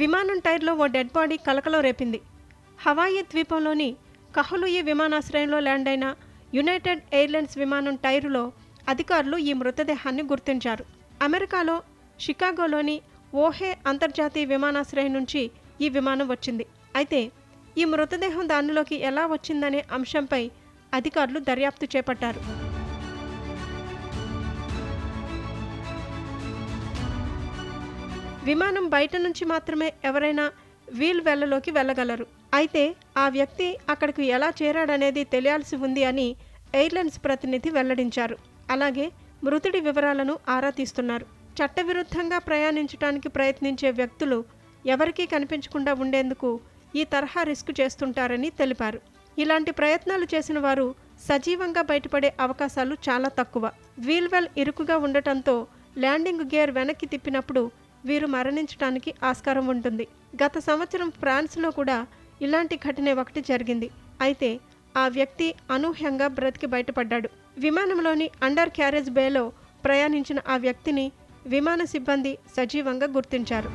విమానం టైర్లో ఓ dead body కలకలో రేపింది. Hawaii ద్వీపంలోని కహలుయి విమానాశ్రయంలో ల్యాండ్ అయిన యునైటెడ్ ఎయిర్లైన్స్ విమానం టైరులో అధికారులు ఈ మృతదేహాన్ని గుర్తించారు. అమెరికాలో షికాగోలోని ఓహే అంతర్జాతీయ విమానాశ్రయం నుంచి ఈ విమానం వచ్చింది. అయితే ఈ మృతదేహం దానిలోకి ఎలా వచ్చిందనే అంశంపై అధికారులు దర్యాప్తు చేపట్టారు. విమానం బయట నుంచి మాత్రమే ఎవరైనా వీల్ వెల్లలోకి వెళ్ళగలరు. అయితే ఆ వ్యక్తి అక్కడికి ఎలా చేరాడనేది తెలియాల్సి ఉంది అని ఎయిర్లైన్స్ ప్రతినిధి వెల్లడించారు. అలాగే మృతుడి వివరాలను ఆరా తీస్తున్నారు. చట్టవిరుద్ధంగా ప్రయాణించడానికి ప్రయత్నించే వ్యక్తులు ఎవరికీ కనిపించకుండా ఉండేందుకు ఈ తరహా రిస్క్ చేస్తుంటారని తెలిపారు. ఇలాంటి ప్రయత్నాలు చేసిన వారు సజీవంగా బయటపడే అవకాశాలు చాలా తక్కువ. వీల్వెల్ ఇరుకుగా ఉండటంతో ల్యాండింగ్ గేర్ వెనక్కి తిప్పినప్పుడు వీరు మరణించడానికి ఆస్కారం ఉంటుంది. గత సంవత్సరం ఫ్రాన్స్లో కూడా ఇలాంటి ఘటన ఒకటి జరిగింది. అయితే ఆ వ్యక్తి అనూహ్యంగా బ్రతికి బయటపడ్డాడు. విమానంలోని అండర్ క్యారేజ్ బేలో ప్రయాణించిన ఆ వ్యక్తిని విమాన సిబ్బంది సజీవంగా గుర్తించారు.